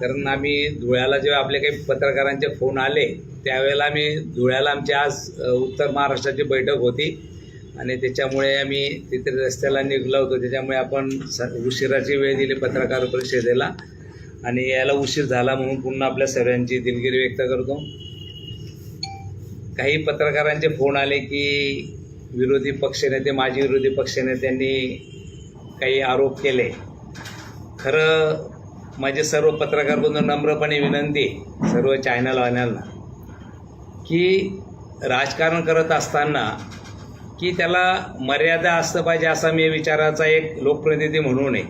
कारण आम्ही धुळ्याला जेव्हा आपले काही पत्रकारांचे फोन आले त्यावेळेला आम्ही धुळ्याला आमची आज उत्तर महाराष्ट्राची बैठक होती. आणि त्याच्यामुळे आम्ही तिथे रस्त्याला निघलो होतो. त्याच्यामुळे आपण स उशिराची वेळ दिली पत्रकार परिषदेला. आणि यायला उशीर झाला म्हणून पुन्हा आपल्या सर्वांची दिलगिरी व्यक्त करतो. काही पत्रकारांचे फोन आले की विरोधी पक्षनेते माजी विरोधी पक्षनेत्यांनी काही आरोप केले. खरं माझे सर्व पत्रकार बंधू नम्रपणे विनंती आहे, सर्व चॅनलवाल्यांना की राजकारण करत असताना की त्याला मर्यादा असतं पाहिजे असा मी विचाराचा एक लोकप्रतिनिधी म्हणून आहे.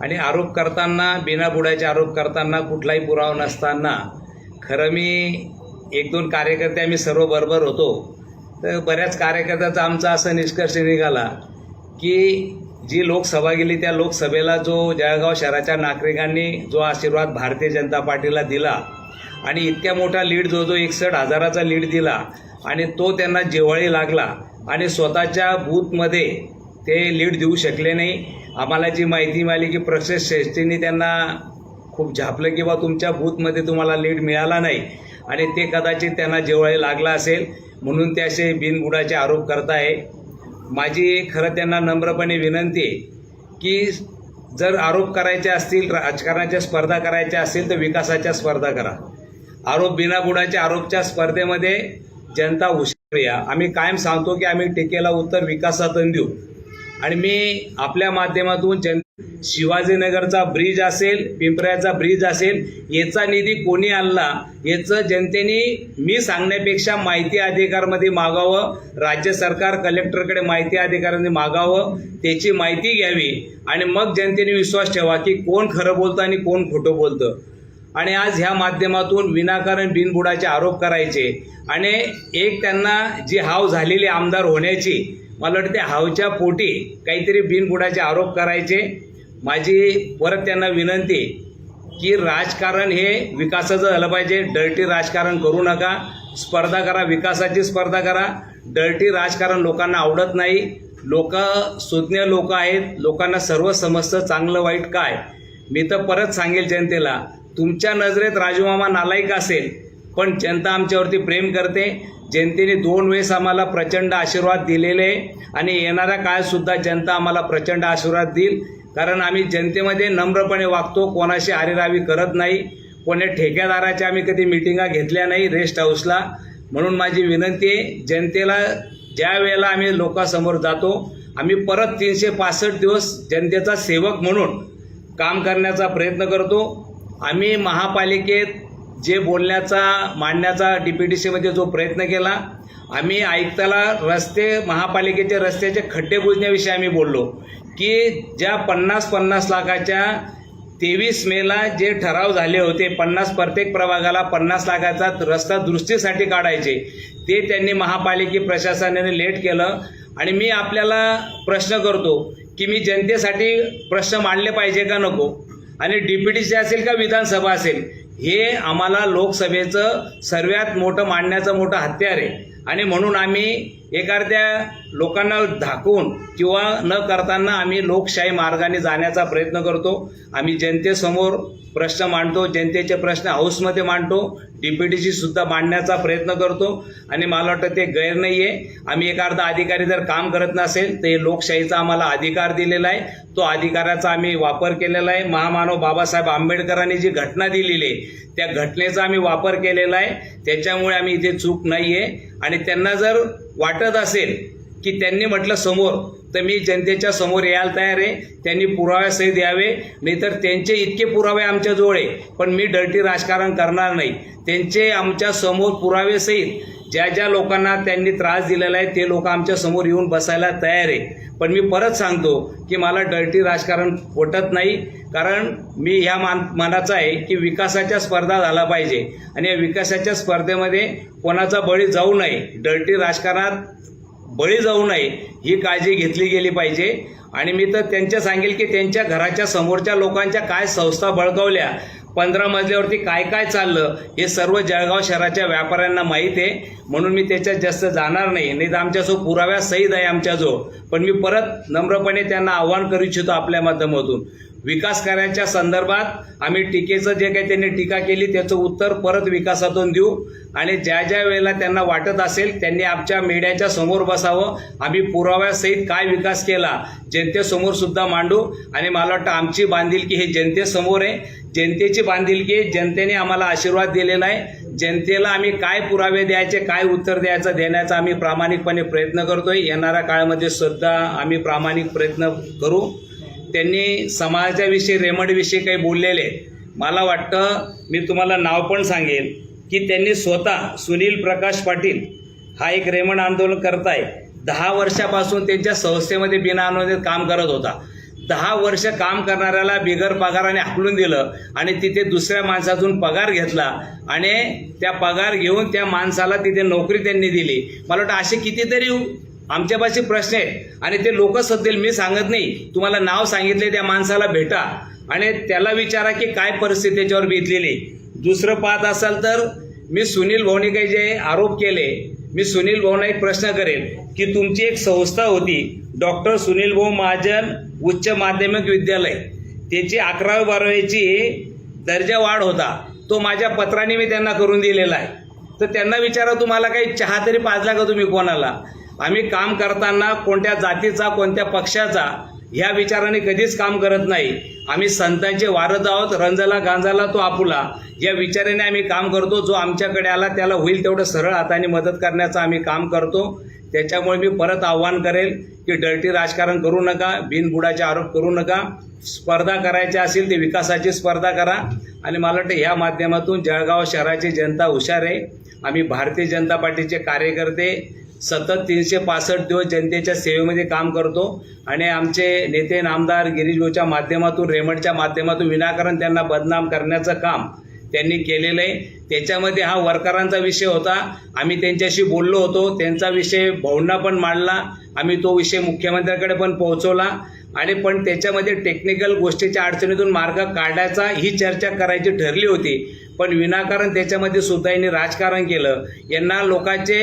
आणि आरोप करताना बिना बुडाचे आरोप करताना कुठलाही पुरावा नसताना खरं मी एक दोन कार्यकर्ते आम्ही सर्व बरोबर होतो. तर बऱ्याच कार्यकर्त्याचा आमचा असा निष्कर्ष निघाला की जी लोकसभा गेली त्या लोकसभेला जो जळगाव शहराच्या नागरिकांनी जो आशीर्वाद भारतीय जनता पार्टीला दिला आणि इतक्या मोठा लीड जो जो एकसष्ट हजाराचा लीड दिला आणि तो त्यांना जेवळी लागला आणि स्वतःच्या बूथमध्ये ते लीड देऊ शकले नाही आम्हाला जी माहिती मिळाली की प्रक्षेस श्रेष्ठींनी त्यांना खूप झापलं की तुमच्या बूथमध्ये तुम्हाला लीड मिळाला नाही आणि ते कदाचित त्यांना जेवळी लागला असेल म्हणून ते असे बिनबुडाचे आरोप करताय माझी खरं त्यांना नम्रपणे विनंती आहे की जर आरोप करायचे असतील राजकारणाच्या स्पर्धा करायच्या असतील तर विकासाच्या स्पर्धा करा. आरोप बिनाबुडाच्या आरोपच्या स्पर्धेमध्ये जनता हुशार या आम्ही कायम सांगतो की आम्ही टीकेला उत्तर विकासातून देऊ. आणि मी आपल्या माध्यमातून जन शिवाजीनगरचा ब्रिज असेल पिंपऱ्याचा ब्रिज असेल याचा निधी कोणी आणला याचं जनतेने मी सांगण्यापेक्षा माहिती अधिकारमध्ये मागावं राज्य सरकार कलेक्टरकडे माहिती अधिकारांनी मागावं त्याची माहिती घ्यावी. आणि मग जनतेने विश्वास ठेवा की कोण खरं बोलतं आणि कोण खोटं बोलतं. आणि आज ह्या माध्यमातून विनाकारण बिनबुडाचे आरोप करायचे. आणि एक त्यांना जी हाव झालेली आमदार होण्याची मला वाटते हावच्या पोटी काहीतरी बिनबुडाचे आरोप करायचे. माझी परत त्यांना विनंती की राजकारण हे विकासाचं झालं पाहिजे. डर्टी राजकारण करू नका. स्पर्धा करा. विकासाची स्पर्धा करा. डर्टी राजकारण लोकांना आवडत नाही. लोक सुज्ञ लोक आहेत. लोकांना सर्व समजतं चांगलं वाईट काय. मी तर परत सांगेल जनतेला तुमच्या नजरेत राजूमामा नालायक असेल पण जनता आमच्यावरती प्रेम करते. जनतेने दोन वेळेस आम्हाला प्रचंड आशीर्वाद दिलेले. आहे आणि येणाऱ्या काळसुद्धा जनता आम्हाला प्रचंड आशीर्वाद देईल. कारण आम्ही जनतेमध्ये नम्रपणे वागतो. कोणाशी आरेरावी करत नाही. कोणी ठेकेदाराच्या आम्ही कधी मिटिंगा घेतल्या नाही रेस्ट हाऊसला म्हणून माझी विनंती आहे जनतेला ज्या वेळेला आम्ही लोकांसमोर जातो आम्ही परत तीनशे पासष्ट दिवस जनतेचा सेवक म्हणून काम करण्याचा प्रयत्न करतो. आम्ही महापालिकेत जे बोलण्याचा मांडण्याचा डी पी टी सीमध्ये जो प्रयत्न केला आम्ही आयुक्ताला रस्ते महापालिकेचे रस्त्याचे खड्डे बुजण्याविषयी आम्ही बोललो की ज्या पन्नास पन्नास लाखाच्या तेवीस मेला जे ठराव झाले होते पन्नास प्रत्येक प्रभागाला पन्नास लाखाचा रस्ता दुरुस्तीसाठी काढायचे ते त्यांनी महापालिके प्रशासनाने लेट केलं. आणि मी आपल्याला प्रश्न करतो की मी जनतेसाठी प्रश्न मांडले पाहिजे का नको? आणि डी पी टी सी असेल का विधानसभा असेल? हे आम्हाला लोकसभेचं सर्वात मोठं मांडण्याचं मोठं हत्यार आहे. आणि म्हणून आम्ही एखाद्या लोकांना धाकून किंवा न करताना आम्ही लोकशाही मार्गाने जाण्याचा प्रयत्न करतो. आम्ही जनतेसमोर प्रश्न मांडतो जनतेचे प्रश्न हाऊसमध्ये मांडतो डीपीटीसी सुद्धा मांडण्याचा प्रयत्न करतो. आणि मला वाटतं ते गैर नाही आहे आम्ही एखादा अधिकारी जर काम करत नसेल तर हे लोकशाहीचा आम्हाला अधिकार दिलेला आहे. तो अधिकाराचा आम्ही वापर केलेला आहे. महामानव बाबासाहेब आंबेडकरांनी जी घटना दिलेली आहे त्या घटनेचा आम्ही वापर केलेला आहे. त्याच्यामुळे आम्ही इथे चूक नाही आहे आणि त्यांना जर वाटत असेल की त्यांनी म्हटलं समोर तर मी जनतेच्या समोर यायला तयार आहे. त्यांनी पुराव्यासहित यावे नाहीतर त्यांचे इतके पुरावे आमच्याजवळ आहे. पण मी डर्टी राजकारण करणार नाही. त्यांचे आमच्यासमोर पुरावेसहित ज्या ज्या लोकांना त्यांनी त्रास दिलेला आहे ते लोक आमच्यासमोर येऊन बसायला तयार आहे. पण मी परत सांगतो की मला डर्टी राजकारण पटत नाही. कारण मी ह्या मान मनाचा आहे की विकासाच्या स्पर्धा झाला पाहिजे. आणि या विकासाच्या स्पर्धेमध्ये कोणाचा बळी जाऊ नये. डर्टी राजकारणात बळी जाऊ नये ही काळजी घेतली गेली पाहिजे. आणि मी तर त्यांच्या सांगेल की त्यांच्या घराच्या समोरच्या लोकांच्या काय संस्था बळकावल्या. पंधरा मजल्यावरती काय काय चाललं हे सर्व जळगाव शहराच्या व्यापाऱ्यांना माहीत आहे. म्हणून मी त्याच्यात जास्त जाणार नाही. नाही तर आमच्याजवळ पुराव्या सहित आहे आमच्याजवळ. पण मी परत नम्रपणे त्यांना आव्हान करू इच्छितो आपल्या माध्यमातून. विकास कार्याच्या संदर्भात आम्ही टीकेचं जे काही त्यांनी टीका केली त्याचं उत्तर परत विकासातून देऊ. आणि ज्या ज्या वेळेला त्यांना वाटत असेल त्यांनी आमच्या मीडियाच्या समोर बसावं. आम्ही पुराव्यासहित काय विकास केला जनतेसमोर सुद्धा मांडू. आणि मला वाटतं आमची बांधिलकी हे जनतेसमोर आहे. जनतेची बांधिलकी आहे. जनतेने आम्हाला आशीर्वाद दिलेला आहे जनतेला आम्ही काय पुरावे द्यायचे काय उत्तर द्यायचं देण्याचा आम्ही प्रामाणिकपणे प्रयत्न करतोय. येणाऱ्या काळामध्ये सुद्धा आम्ही प्रामाणिक प्रयत्न करू. त्यांनी समाजाविषयी रेमडविषयी काही बोललेले. मला वाटतं मी तुम्हाला नाव पण सांगेल की त्यांनी स्वतः सुनील प्रकाश पाटील हा एक रेमंड आंदोलन करताय. दहा वर्षापासून त्यांच्या संस्थेमध्ये बिना अनुदानित काम करत होता. दहा वर्ष काम करणाऱ्याला बिगर पगाराने हाकलून दिलं आणि तिथे दुसऱ्या माणसातून पगार घेतला आणि त्या पगार घेऊन त्या माणसाला तिथे नोकरी त्यांनी दिली. मला वाटतं असे कितीतरी आमच्यापाशी प्रश्न आहेत. आणि ते लोक सध्या मी सांगत नाही. तुम्हाला नाव सांगितले त्या माणसाला भेटा. आणि त्याला विचारा की काय परिस्थिती त्याच्यावर बेतलेली दुसरं पाहत असाल तर मी सुनील भाऊने काही जे आरोप केले मी सुनील भाऊना एक प्रश्न करेन की तुमची एक संस्था होती डॉक्टर सुनील भाऊ महाजन उच्च माध्यमिक विद्यालय. त्याची अकरावी बारावीची दर्जा वाढ होता. तो माझ्या पत्राने मी त्यांना करून दिलेला आहे. तर त्यांना विचारा तुम्हाला काही चहा तरी पाजला का तुम्ही कोणाला? आम्ही काम करताना कोणत्या जातीचा कोणत्या पक्षाचा ह्या विचाराने कधीच काम करत नाही. आम्ही संतांचे वारत आहोत रंजला गांजाला तो आपुला. या विचाराने आम्ही काम करतो जो आमच्याकडे आला त्याला होईल तेवढं सरळ हाताने मदत करण्याचं आम्ही काम करतो. त्याच्यामुळे मी परत आव्हान करेल की डर्टी राजकारण करू नका बिनबुडाचे आरोप करू नका. स्पर्धा करायच्या असेल ते विकासाची स्पर्धा करा. आणि मला वाटतं ह्या माध्यमातून जळगाव शहराची जनता हुशार आहे. आम्ही भारतीय जनता पार्टीचे कार्यकर्ते सतत तीनशे पासष्ट दिवस जनतेच्या सेवेमध्ये काम करतो. आणि आमचे नेते नामदार गिरीशभाऊच्या माध्यमातून रेमंडच्या माध्यमातून विनाकारण त्यांना बदनाम करण्याचं काम त्यांनी केलेलं आहे. त्याच्यामध्ये हा वर्करांचा विषय होता. आम्ही त्यांच्याशी बोललो होतो. त्यांचा विषय भाऊंना पण मांडला. आम्ही तो विषय मुख्यमंत्र्यांकडे पण पोहोचवला. आणि पण त्याच्यामध्ये टेक्निकल गोष्टीच्या अडचणीतून मार्ग काढायचा ही चर्चा करायची ठरली होती. पण विनाकारण त्याच्यामध्ये सुद्धा यांनी राजकारण केलं. यांना लोकांचे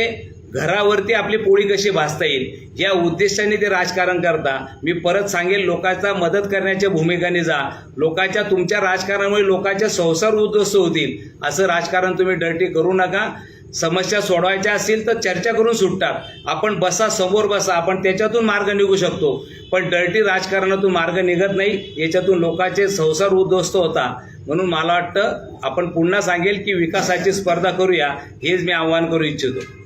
घरावरती आपली पोळी कशी भासता येईल? या उद्देशाने ते राजकारण करता. मी परत सांगेल लोकांचा मदत करण्याच्या भूमिकाने जा. लोकांच्या तुमच्या राजकारणामुळे लोकांचे संसार उद्ध्वस्त होतील. असं राजकारण तुम्ही डर्टी करू नका. समस्या सोडवायच्या असतील तर चर्चा करून सुटतात आपण बसा समोर बसा. आपण त्याच्यातून मार्ग निघू शकतो. पण डर्टी राजकारणातून मार्ग निघत नाही. याच्यातून लोकांचे संसार उद्ध्वस्त होता. म्हणून मला वाटतं आपण पुन्हा सांगेल की विकासाची स्पर्धा करूया. हेच मी आव्हान करू इच्छितो.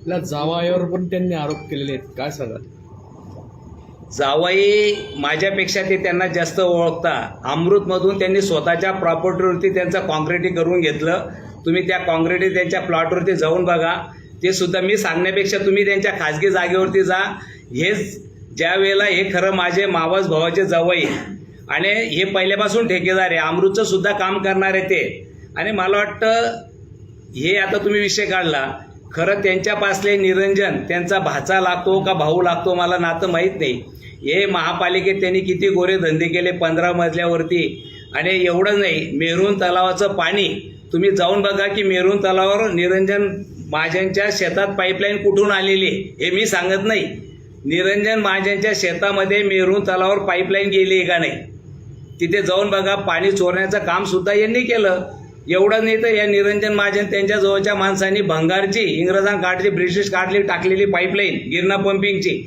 आपल्या जावायावर पण त्यांनी आरोप केलेले आहेत. काय सांगा जावाई माझ्यापेक्षा ते त्यांना जास्त ओळखता. अमृतमधून त्यांनी स्वतःच्या प्रॉपर्टीवरती त्यांचं कॉन्क्रिटी करून घेतलं. तुम्ही त्या कॉन्क्रिटी त्यांच्या प्लॉटवरती जाऊन बघा. ते सुद्धा मी सांगण्यापेक्षा तुम्ही त्यांच्या खाजगी जागेवरती जा. हेच ज्या वेळेला हे खरं माझे मावस भावाचे जावई आणि हे पहिल्यापासून ठेकेदार आहे. अमृतचं सुद्धा काम करणारे ते. आणि मला वाटतं हे आता तुम्ही विषय काढला. खरं त्यांच्यापासले निरंजन त्यांचा भाचा लागतो का भाऊ लागतो मला नातं माहीत नाही. हे महापालिकेत त्यांनी किती गोरे धंदे केले पंधरा मजल्यावरती. आणि एवढं नाही मेरून तलावाचं पाणी तुम्ही जाऊन बघा की मेरून तलावावर निरंजन महाजनच्या शेतात पाईपलाईन कुठून आलेली आहे हे मी सांगत नाही. निरंजन महाजनच्या शेतामध्ये मेरून तलावावर पाईपलाईन गेली आहे का नाही? तिथे जाऊन बघा पाणी चोरण्याचं कामसुद्धा यांनी केलं. एवढं नाही तर या निरंजन महाजन त्यांच्या जवळच्या माणसांनी भंगारची इंग्रजांकाठली ब्रिटिश काढली टाकलेली पाईपलाईन गिरणा पंपिंगची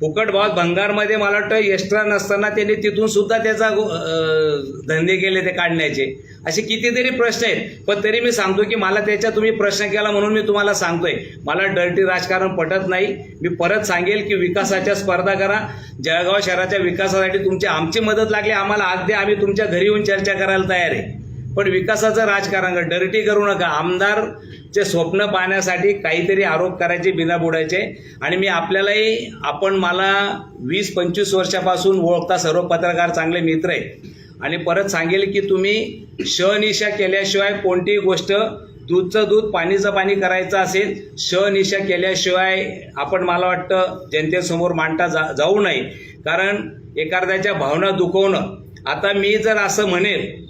फुकट भावात भंगारमध्ये मला वाटतं एक्स्ट्रा नसताना त्यांनी तिथून सुद्धा त्याचा धंदे केले ते काढण्याचे. असे कितीतरी प्रश्न आहेत. पण तरी मी सांगतो की मला त्याच्या तुम्ही प्रश्न केला म्हणून मी तुम्हाला सांगतोय. मला डर्टी राजकारण पटत नाही. मी परत सांगेल की विकासाच्या स्पर्धा करा. जळगाव शहराच्या विकासासाठी तुमची आमची मदत लागली. आम्हाला अगदी आम्ही तुमच्या घरी येऊन चर्चा करायला तयार आहे. पण विकासाचं राजकारण करा, डर्टी करू नका. आमदारचे स्वप्न पाहण्यासाठी काहीतरी आरोप करायचे बिना बुडायचे. आणि मी आपल्यालाही आपण मला वीस पंचवीस वर्षापासून ओळखता सर्व पत्रकार चांगले मित्र आहे आणि परत सांगेल की तुम्ही शनिशा केल्याशिवाय कोणतीही गोष्ट दूधचं दूध पाणीचं पाणी करायचं असेल शनिशा केल्याशिवाय आपण मला वाटतं जनतेसमोर मांडता जा जाऊ नये. कारण एखाद्याच्या भावना दुखवणं. आता मी जर असं म्हणेल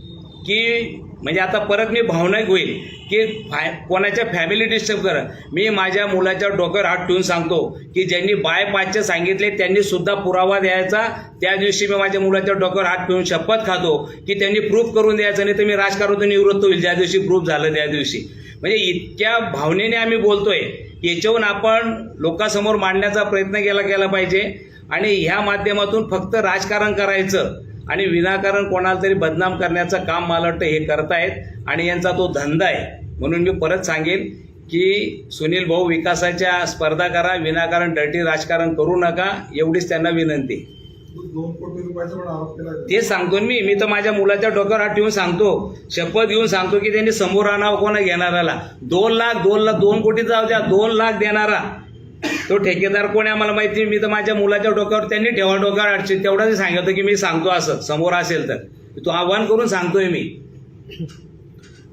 की म्हणजे आता परत मी भावनिक होईल की फाय कोणाच्या फॅमिली डिस्टर्ब कर मी माझ्या मुलाच्या डोक्यावर हात ठेवून सांगतो की ज्यांनी बाय पाचचे सांगितले त्यांनी सुद्धा पुरावा द्यायचा. त्या दिवशी मी माझ्या मुलाच्या डोक्यावर हात ठेवून शपथ खातो की त्यांनी प्रूफ करून द्यायचं नाही तर मी राजकारणातून निवृत्त होईल ज्या दिवशी प्रूफ झालं त्या दिवशी. म्हणजे इतक्या भावनेने आम्ही बोलतोय. याच्याहून आपण लोकांसमोर मांडण्याचा प्रयत्न केला केला पाहिजे. आणि ह्या माध्यमातून फक्त राजकारण करायचं. आणि विनाकारण कोणाला तरी बदनाम करण्याचं काम मला वाटतं हे करतायत आणि यांचा तो धंदा आहे. म्हणून मी परत सांगेन की सुनील भाऊ विकासाच्या स्पर्धा करा विनाकारण डर्टी राजकारण करू नका एवढीच त्यांना विनंती. ते सांगतो मी. मी तर माझ्या मुलाच्या डोक्यावर हात ठेवून सांगतो. शपथ घेऊन सांगतो की त्यांनी समोर आणावं कोणा घेणाऱ्याला. दोन लाख दोन लाख दोन कोटी जाऊ द्या. दोन लाख देणारा. तो ठेकेदार कोण आहे मला माहिती नाही. मी तर माझ्या मुलाच्या डोक्यावर त्यांनी ठेवा डोक्यावर आठशे तेवढंच सांगतो की मी सांगतो असं. समोर असेल तर. तो आव्हान करून सांगतोय मी.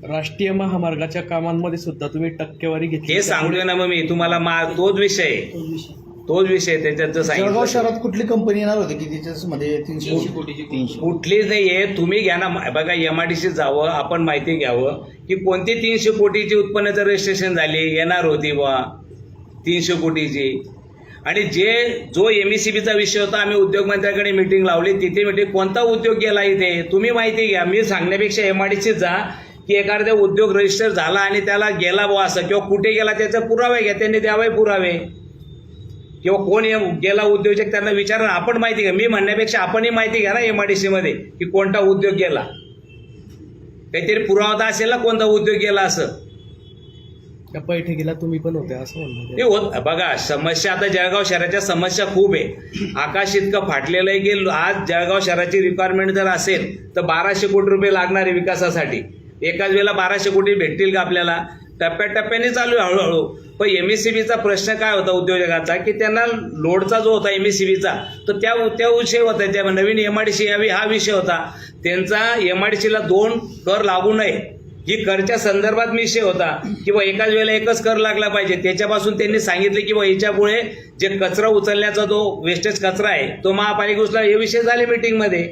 राष्ट्रीय महामार्गाच्या कामांमध्ये सुद्धा तुम्ही टक्केवारी घेतली. हे सांगतोय ना मग मी. तुम्हाला मा तोच विषय आहे. तोच विषय. आहे, त्याच्यात जळगाव सांगितलं शहरात कुठली कंपनी येणार होती की त्याच्यामध्ये तीनशे कोटीची तीनशे. कुठलीच नाहीये. तुम्ही घ्या ना. बघा एमआयडीसी जावं आपण माहिती घ्यावं की कोणती तीनशे कोटीची उत्पन्नाचं रजिस्ट्रेशन झाली? येणार होती बा तीनशे कोटीची. आणि जे जो एम ए सी बीचा विषय होता आम्ही उद्योगमंत्र्याकडे मिटिंग लावली. तिथे मिटिंग कोणता उद्योग गेला इथे? तुम्ही माहिती घ्या. मी सांगण्यापेक्षा एम आय डी सी जा की एखाद्या उद्योग रजिस्टर झाला आणि त्याला गेला बुवा असं. किंवा कुठे गेला त्याचे पुरावे घ्या. त्यांनी द्यावे पुरावे. किंवा कोण ये- गेला उद्योजक त्यांना विचारा. आपण माहिती घ्या. मी म्हणण्यापेक्षा आपणही माहिती घ्या ना एम आय डी सीमध्ये की कोणता उद्योग गेला. काहीतरी पुरावा असेल ना कोणता उद्योग गेला असं. त्या बैठकीला तुम्ही पण होते असं म्हणलं ते होत बघा समस्या आता जळगाव शहराच्या समस्या खूप आहे. आकाश इतकं फाटलेलं आहे की आज जळगाव शहराची रिक्वायरमेंट जर असेल तर बाराशे कोटी रुपये लागणार आहे विकासासाठी. एकाच वेळेला बाराशे कोटी भेटतील का आपल्याला? टप्प्याटप्प्याने चालू आहे हळूहळू. पण एम ए सी बीचा प्रश्न काय होता उद्योजकाचा? की त्यांना लोडचा जो होता एम ई सी बीचा तर त्या त्या विषय होता. त्या नवीन एम आय डी यावी हा विषय होता. त्यांचा एम आय डी सीला दोन कर लागू नये. ही करच्या संदर्भात विषय होता किंवा एकाच वेळेला एकच कर लागला पाहिजे. त्याच्यापासून त्यांनी सांगितले की बा याच्यामुळे जे कचरा उचलण्याचा जो वेस्टेज कचरा आहे तो महापालिका उचला. हे विषय झाले मीटिंगमध्ये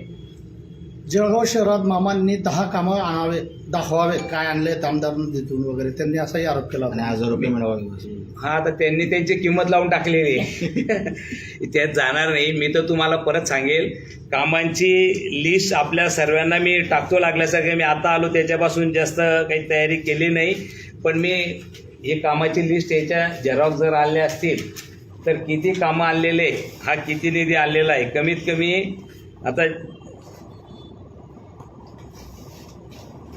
जळगाव शहरात मामांनी दहा कामं आणावे दाखवावे काय आणले आमदार निधीतून वगैरे. त्यांनी असाही आरोप केला आणि हजार रुपये मिळवावे हा तर त्यांनी त्यांची किंमत लावून टाकलेली आहे. त्यात जाणार नाही. मी तर तुम्हाला परत सांगेल कामांची लिस्ट आपल्या सर्वांना मी टाकतो लागल्यासारखं. मी आता आलो त्याच्यापासून जास्त काही तयारी केली नाही. पण मी हे कामाची लिस्ट याच्या झेरॉक्स जर आणले असतील तर किती कामं आणलेले हा किती निधी आणलेला आहे? कमीत कमी आता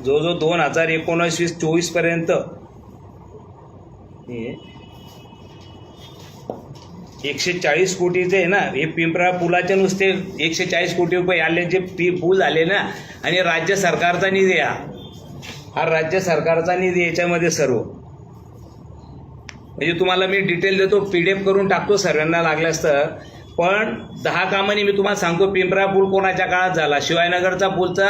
जो जो दोन हजार एकोणीस वीस चोवीसपर्यंत. एकशे चाळीस कोटीचे आहे ना हे पिंपरा पुलाचे नुसते एकशे चाळीस कोटी रुपये आले जे पी पूल आले ना आणि राज्य सरकारचा निधी हा. हा राज्य सरकारचा निधी याच्यामध्ये सर्व. म्हणजे तुम्हाला मी डिटेल देतो पी डी एफ करून टाकतो सर्वांना लागल्यास तर. पण दहा कामांनी मी तुम्हाला सांगतो पिंपरा पूल कोणाच्या काळात झाला? शिवायनगरचा पूलचा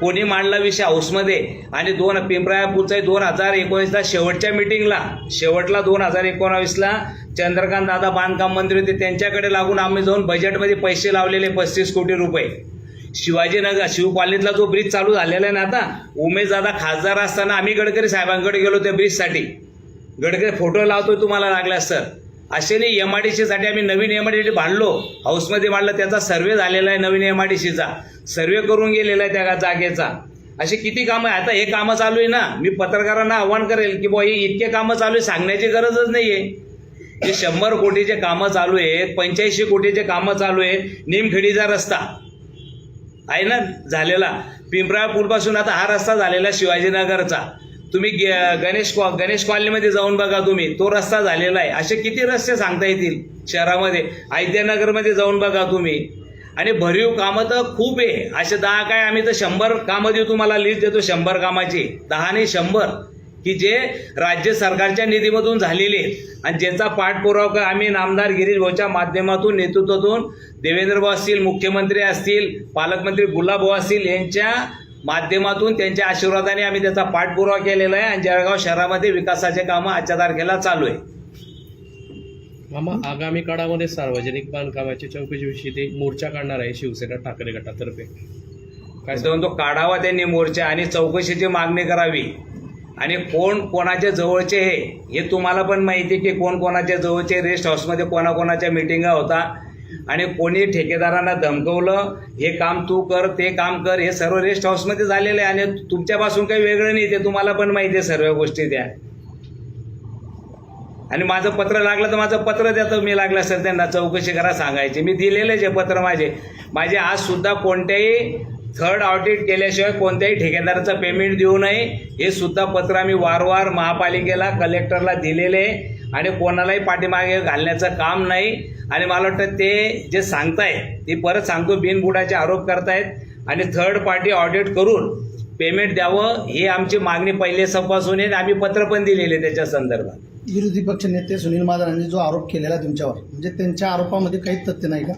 कोणी मांडला विषय हाऊसमध्ये? आणि दोन पिंपरापूरचा दोन हजार एकोणीसला शेवटच्या मिटिंगला शेवटला दोन हजार एकोणावीसला चंद्रकांत दादा बांधकाम मंत्री होते. त्यांच्याकडे लागून आम्ही जाऊन बजेटमध्ये पैसे लावलेले पस्तीस कोटी रुपये. शिवाजीनगर शिव कॉलनीतला जो ब्रिज चालू झालेला आहे ना आता उमेश दादा खासदार असताना आम्ही गडकरी साहेबांकडे गेलो त्या ब्रिजसाठी गडकरी फोटो लावतोय तुम्हाला लागल्यास सर असे नाही एम आय डी सीसाठी आम्ही नवीन एम आय डी सी बांधलो. हाऊसमध्ये बांधलं त्याचा सर्वे झालेला आहे नवीन एम आय डी सीचा सर्वे करून गेलेला आहे त्या जागेचा. असे किती कामं आहे आता हे कामं चालू आहे ना. मी पत्रकारांना आव्हान करेल की बुवा हे इतके कामं चालू आहे सांगण्याची गरजच नाही आहे हे शंभर कोटीचे कामं चालू आहेत पंच्याऐंशी कोटीचे कामं चालू आहेत निमखेडीचा रस्ता. आहे ना? झालेला. पिंपरा पूलपासून आता हा रस्ता झालेला शिवाजीनगरचा. तुम्ही गणेश कॉ- गणेश कॉलनीमध्ये जाऊन बघा तुम्ही. तो रस्ता झालेला आहे. असे किती रस्ते सांगता येतील शहरामध्ये. आयत्यानगरमध्ये जाऊन बघा तुम्ही. आणि भरीव कामं तर खूप आहे. असे दहा काय आम्ही तर शंभर कामं देऊ तुम्हाला लिस्ट देतो शंभर कामाची. दहा नाही शंभर. की जे राज्य सरकारच्या निधीमधून झालेले आणि ज्याचा पाठपुरावा आम्ही नामदार गिरीश भाऊच्या माध्यमातून नेतृत्वातून देवेंद्र भाऊ असतील मुख्यमंत्री असतील पालकमंत्री गुलाबभाऊ असतील यांच्या माध्यमातून त्यांच्या आशीर्वादाने आम्ही त्याचा पाठपुरावा केलेला आहे आणि जळगाव शहरामध्ये विकासाचे कामं आजच्या तारखेला चालू आहे. मामा आगामी काळामध्ये सार्वजनिक बांधकामाच्या चौकशीविषयी ते मोर्चा काढणार आहे शिवसेना ठाकरे गटातर्फे. काय तर तो काढावा त्यांनी मोर्चा आणि चौकशीची मागणी करावी. आणि कोण कोणाच्या जवळचे हे हे तुम्हाला पण माहिती आहे की कोण कोणाच्या जवळचे रेस्ट हाऊसमध्ये कोणाकोणाच्या मिटिंगा होता. आणि कोणी ठेकेदारांना धमकवलं हे काम तू कर ते काम कर हे सर्व रेस्ट हाऊसमध्ये झालेलं आहे आणि तुमच्यापासून काही वेगळं नाही ते तुम्हाला पण माहिती आहे सर्व गोष्टी त्या. आणि माझं पत्र लागलं तर माझं पत्र देतो मी लागलं असेल त्यांना चौकशी करा सांगायची. मी दिलेलेच आहे पत्र माझे. माझे आज सुद्धा कोणत्याही थर्ड ऑडिट केल्याशिवाय कोणत्याही ठेकेदाराचं पेमेंट देऊ नये. हे सुद्धा पत्र आम्ही वारंवार महापालिकेला कलेक्टरला दिलेले आहे. आणि कोणालाही पाठीमागे घालण्याचं काम नाही. आणि मला वाटतं ते जे सांगताय ते परत सांगतो बिनबुडाचे आरोप करतायत. आणि थर्ड पार्टी ऑडिट करून पेमेंट द्यावं ही आमची मागणी पहिले संपासून आहे. आम्ही पत्र पण दिलेले त्याच्या संदर्भात. विरोधी पक्ष नेते सुनील महाजन यांनी जो आरोप केलेला तुमच्यावर म्हणजे त्यांच्या आरोपामध्ये काही तथ्य नाही का?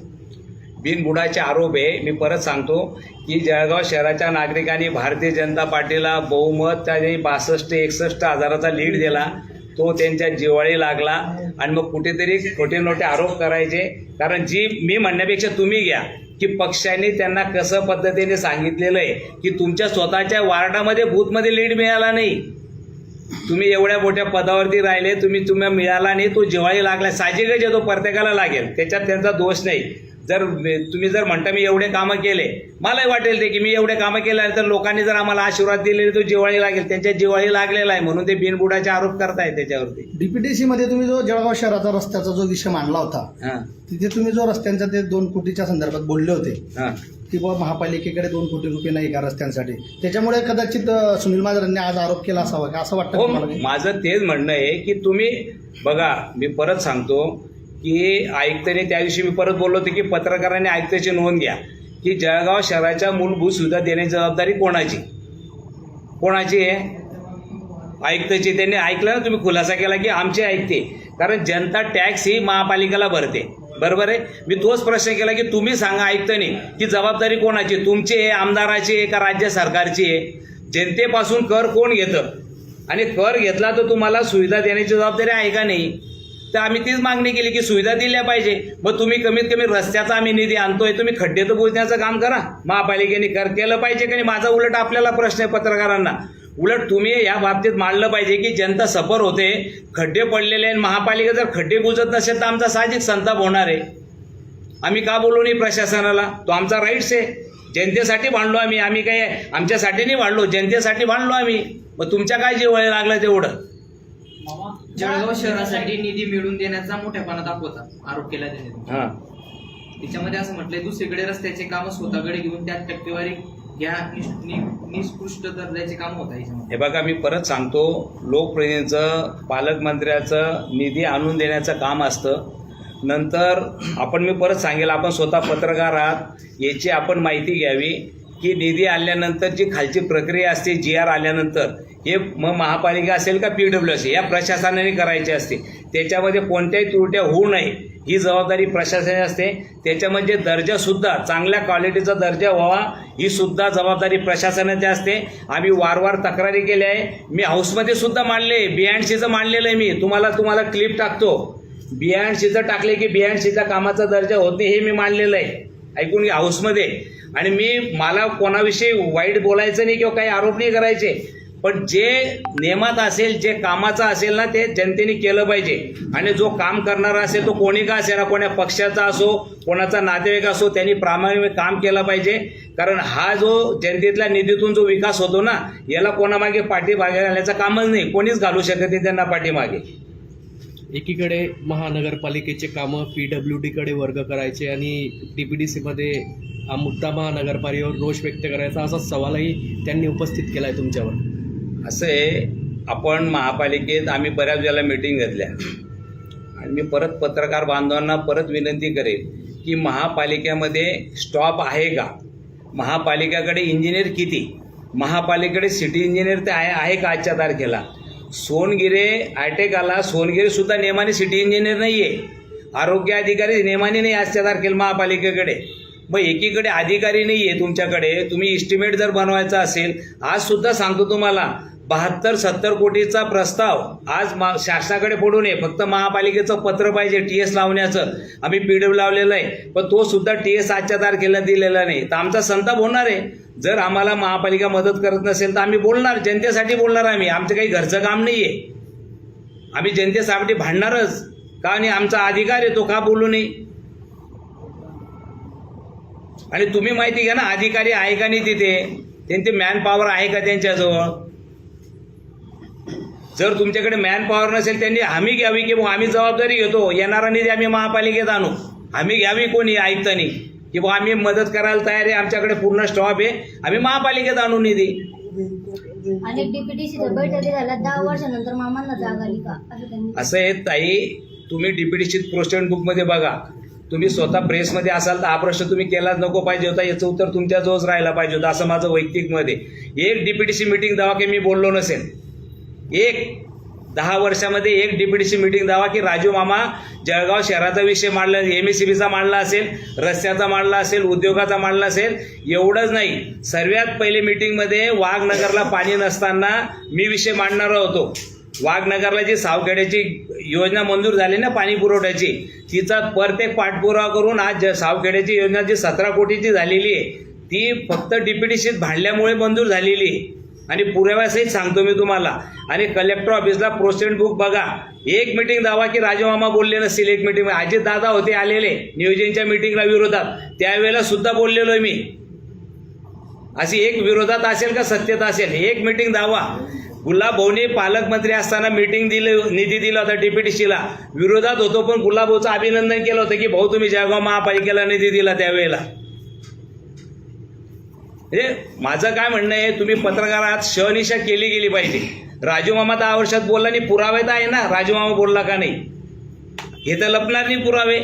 बिनबुडाचे आरोप आहे. मी परत सांगतो की जळगाव शहराच्या नागरिकांनी भारतीय जनता पार्टीला बहुमत त्याने बासष्ट एकसष्ट हजाराचा लीड दिला. तो त्यांच्या जिवाळी लागला आणि मग कुठेतरी खोटे नोटे आरोप करायचे. कारण जी मी म्हणण्यापेक्षा तुम्ही घ्या की पक्षाने त्यांना कसं पद्धतीने सांगितलेलं आहे की तुमच्या स्वतःच्या वार्डामध्ये बूथमध्ये लीड मिळाला नाही. तुम्ही एवढ्या मोठ्या पदावरती राहिले तुम्ही तुम्हाला मिळाला नाही तो जिवाळी लागला. साहजिकच येतो प्रत्येकाला लागेल. त्याच्यात त्यांचा दोष नाही. जर तुम्ही जर म्हणता मी एवढे कामं केले मलाही वाटेल ते की मी एवढे कामं केले तर लोकांनी जर आम्हाला आशीर्वाद दिले तो जिव्हाळी लागेल त्यांच्या जिव्हाळी लागलेला आहे म्हणून ते बिनबुडाचे आरोप करतायत त्याच्यावरती. डीपीडीसी मध्ये तुम्ही जो जळगाव शहराचा रस्त्याचा जो विषय मांडला होता तिथे तुम्ही जो रस्त्यांचा ते दोन कोटीच्या संदर्भात बोलले होते की बाबा महापालिकेकडे दोन कोटी रुपये नाही का रस्त्यांसाठी. त्याच्यामुळे कदाचित सुनील महाजनांनी आज आरोप केला असावा का? असं वाटतं हो? माझं तेच म्हणणं आहे की तुम्ही बघा मी परत सांगतो की आयुक्ताने त्या दिवशी मी परत बोललो होतो की पत्रकारांनी आयुक्ताची नोंद घ्या. की जळगाव शहराच्या मूलभूत सुविधा देण्याची जबाबदारी कोणाची? कोणाची आहे? आयुक्ताची. त्यांनी ऐकलं ना तुम्ही? खुलासा केला की आमची ऐकते कारण जनता टॅक्स ही महापालिकेला भरते. बरोबर आहे? मी तोच प्रश्न केला की तुम्ही सांगा आयुक्तांनी की जबाबदारी कोणाची? तुमची आहे आमदाराची आहे का राज्य सरकारची आहे? जनतेपासून कर कोण घेतं? आणि कर घेतला तर तुम्हाला सुविधा देण्याची जबाबदारी आहे का नाही? तर आम्ही तीच मागणी केली की सुविधा दिल्या पाहिजे. मग तुम्ही कमीत कमी रस्त्याचा आम्ही निधी आणतोय तुम्ही खड्डे तर बुजण्याचं काम करा. महापालिकेने कर केलं पाहिजे का नाही? माझा उलट आपल्याला प्रश्न आहे पत्रकारांना. उलट तुम्ही या बाबतीत मांडलं पाहिजे की जनता सफर होते खड्डे पडलेले आणि महापालिका जर खड्डे बुजत नसेल तर आमचा साहजिक संताप होणार आहे. आम्ही का बोलू नाही प्रशासनाला? तो आमचा राईट्स आहे. जनतेसाठी भांडलो आम्ही. आम्ही काय आमच्यासाठी नाही भांडलो. जनतेसाठी भांडलो आम्ही. मग तुमच्या काय जीव लागलं तेवढं. जळगाव शहरासाठी निधी मिळवून देण्याचा मोठेपणा दाखवता आरोप केला त्याने. हां. त्याच्यामध्ये असं म्हटलंय दुसरीकडे रस्त्याचे काम स्वतःकडे घेऊन त्यात टक्केवारी निष्कृष्ट दर्जाचे काम होत आहे याच्यामध्ये. हे बघा मी परत सांगतो लोकप्रतिनिधीचं पालकमंत्र्याचं निधी आणून देण्याचं काम असतं. नंतर आपण मी परत सांगेल आपण स्वतः पत्रकार आहात याची आपण माहिती घ्यावी की निधी आल्यानंतर जी खालची प्रक्रिया असते जी आर आल्यानंतर हे मग महापालिका असेल का पी डब्ल्यू असेल या प्रशासनाने करायची असते. त्याच्यामध्ये कोणत्याही त्रुट्या होऊ नये. ही जबाबदारी प्रशासनाची असते. त्याच्यामध्ये दर्जासुद्धा चांगल्या क्वालिटीचा दर्जा व्हावा ही सुद्धा जबाबदारी प्रशासनाची असते. आम्ही वारंवार तक्रारी केल्या आहे. मी हाऊसमध्ये सुद्धा मांडले बियाणशीचं मांडलेलं आहे मी. तुम्हाला तुम्हाला क्लिप टाकतो. बियाणशीचं टाकले की बियाणशीच्या कामाचा दर्जा होत नाही हे मी मांडलेलं आहे. ऐकून घ्या हाऊसमध्ये. आणि मी मला कोणाविषयी वाईट बोलायचं नाही किंवा काही आरोप नाही करायचे. पण जे नियमात असेल जे कामाचं असेल ना ते जनतेने केलं पाहिजे. आणि जो काम करणारा असेल तो कोणी का असेल ना कोण्या पक्षाचा असो कोणाचा नातेवाईक असो त्यांनी प्रामाणिक काम केलं पाहिजे. कारण हा जो जनतेतल्या निधीतून जो विकास होतो ना याला कोणामागे पाठीमागे घालण्याचं कामच नाही. कोणीच घालू शकत नाही त्यांना पाठीमागे. एकीकडे महानगरपालिकेचे कामं पी डब्ल्यू डीकडे वर्ग करायचे आणि डी पी डी सीमध्ये हा मुद्दा महानगरपालिकेवर रोष व्यक्त करायचा असा सवालही त्यांनी उपस्थित केला आहे तुमच्यावर. असं आहे आपण महापालिकेत आम्ही बऱ्याच वेळेला मीटिंग घेतल्या. आणि मी परत पत्रकार बांधवांना परत विनंती करेन की महापालिकेमध्ये स्टॉप आहे का? महापालिकेकडे इंजिनियर किती? महापालिकेकडे सिटी इंजिनियर ते आहे आहे का आजच्या तारखेला? सोनगिरे आयटेक आला सोनगिरेसुद्धा नेमाने सिटी इंजिनियर नाही आहे आरोग्य अधिकारी नेमाने नाही आजच्या तारखेला महापालिकेकडे. मग एकीकडे अधिकारी नाही आहे तुमच्याकडे. तुम्ही इस्टिमेट जर बनवायचा असेल आजसुद्धा सांगतो तुम्हाला बहात्तर सत्तर कोटीचा प्रस्ताव आज मा शासनाकडे पडू नये. फक्त महापालिकेचं पत्र पाहिजे टी एस लावण्याचं. आम्ही पी डब्ल्यू लावलेलं आहे. पण तो सुद्धा टी एस आजच्या तारखेला दिलेला नाही. तर आमचा संताप होणार आहे. जर आम्हाला महापालिका मदत करत नसेल तर आम्ही बोलणार. जनतेसाठी बोलणार आम्ही. आमचं काही घरचं काम नाही आहे आम्ही जनतेसाठी भांडणारच. का आणि आमचा अधिकार आहे तो का बोलू नये? आणि तुम्ही माहिती घ्या ना अधिकारी आहे का नाही तिथे? त्यांचे मॅन पॉवर आहे का त्यांच्याजवळ? जर तुमच्याकडे मॅन पॉवर नसेल त्यांनी हमी घ्यावी की बुवा आम्ही जबाबदारी घेतो? येणारा निधी आम्ही महापालिकेत आणू. हमी घ्यावी कोणी? आयुक्तांनी. की बुवा आम्ही मदत करायला तयार आहे आमच्याकडे पूर्ण स्टॉप आहे. आम्ही महापालिकेत आणू निधी. अनेक डीपीटीसीच्या बैठकी झाल्या दहा वर्षानंतर मामांना जाग आली का? असं त्यांनी असं आहे ताई तुम्ही डीपीडीसी प्रोस्टेंट बुकमध्ये बघा. तुम्ही स्वतः प्रेसमध्ये असाल तर हा प्रश्न तुम्ही केलाच नको पाहिजे होता. याचं उत्तर तुमच्याजवळच राहायला पाहिजे होतं असं माझं वैयक्तिक आहे. एक डीपीडीसी मिटिंग दावा की मी बोललो नसेल एक दहा वर्षामध्ये एक डीपीडीसी मीटिंग दावा की राजू मामा जळगाव शहराचा विषय मांडला एम एस सी बीचा मांडला असेल रस्त्याचा मांडला असेल उद्योगाचा मांडला असेल एवढंच नाही. सर्वात पहिले मीटिंगमध्ये वाघनगरला पाणी नसताना मी विषय मांडणार होतो. वाघनगरला जी सावखेड्याची योजना मंजूर झाली ना पाणी पुरवठ्याची तिचा प्रत्येक पाठपुरावा करून आज ज- सावखेड्याची योजना जी सतरा कोटीची झालेली आहे ती फक्त डीपीडीसीत भांडल्यामुळे मंजूर झालेली आहे. आणि पुराव्यासहित सांगतो मी तुम्हाला. आणि कलेक्टर ऑफिसला प्रोसेंट बुक बघा. एक मिटिंग दावा की राजमामा बोलले नसतील एक मिटिंग अजित दादा होते आलेले. नियोजनच्या मिटिंगला विरोधात. त्यावेळेला सुद्धा बोललेलो आहे मी. अशी एक विरोधात असेल का सत्यता असेल? एक मिटिंग दावा. गुलाबभाऊने पालकमंत्री असताना मीटिंग दिली निधी दिला होता डीपीटीसीला विरोधात होतो पण गुलाबभाऊचं अभिनंदन केलं होतं की भाऊ तुम्ही जळगाव महापालिकेला निधी दिला त्यावेळेला. म्हणजे माझं काय म्हणणं आहे तुम्ही पत्रकारात शहनिशा केली गेली पाहिजे. राजू मामा दहा वर्षात बोलला नाही पुरावे तर आहे ना राजू मामा बोलला का नाही? हे तर लपणार नाही पुरावे.